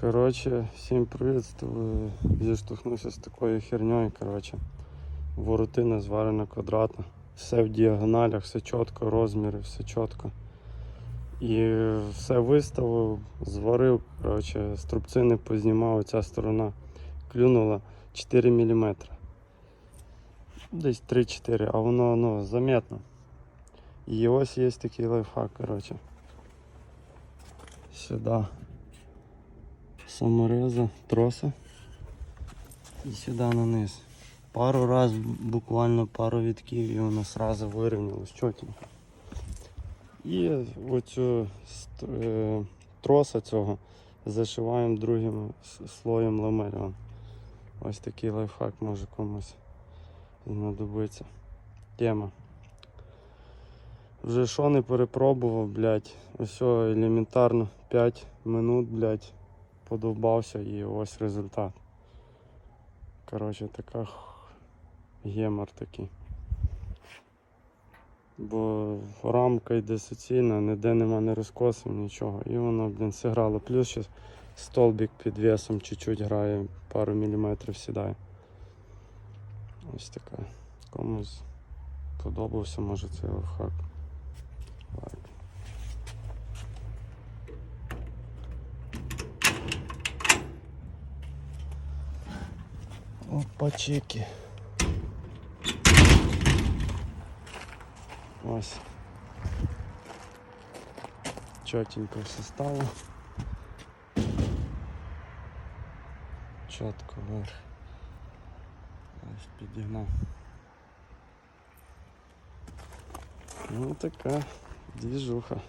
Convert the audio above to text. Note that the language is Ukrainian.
Коротше, всім приветствую. Зіштовхнувся з такою херньою, коротше. Воротина зварена квадратна. Все в діагоналях, все чітко, розміри, все чітко. І все виставив, зварив, коротше, струбцини познімав, ця сторона клюнула 4 мм. Десь 3-4, а воно ну, заметно. І ось є такий лайфхак, коротше. Сюди самореза, троса і сюди на низ. Пару раз, буквально пару відків і воно сразу вирівнялось чотенько. І оцю е, троса цього зашиваємо другим слоєм ламель. Ось такий лайфхак може комусь знадобиться. Тема. Вже що не перепробував, блядь. Ось елементарно 5 минут, блядь, подовбався і ось результат. Коротше, така гемор такий. Бо рамка йде суцільна, ніде нема не розкосів, нічого. І воно, блін, зіграло. Плюс ще столбик під весом чуть-чуть грає, пару міліметрів сідає. Ось така. Комусь подобався, може цей лайфхак. Опачики. Ось. Чотенько все стало. Чітко вверх. Ось підігнав. Ну така двіжуха.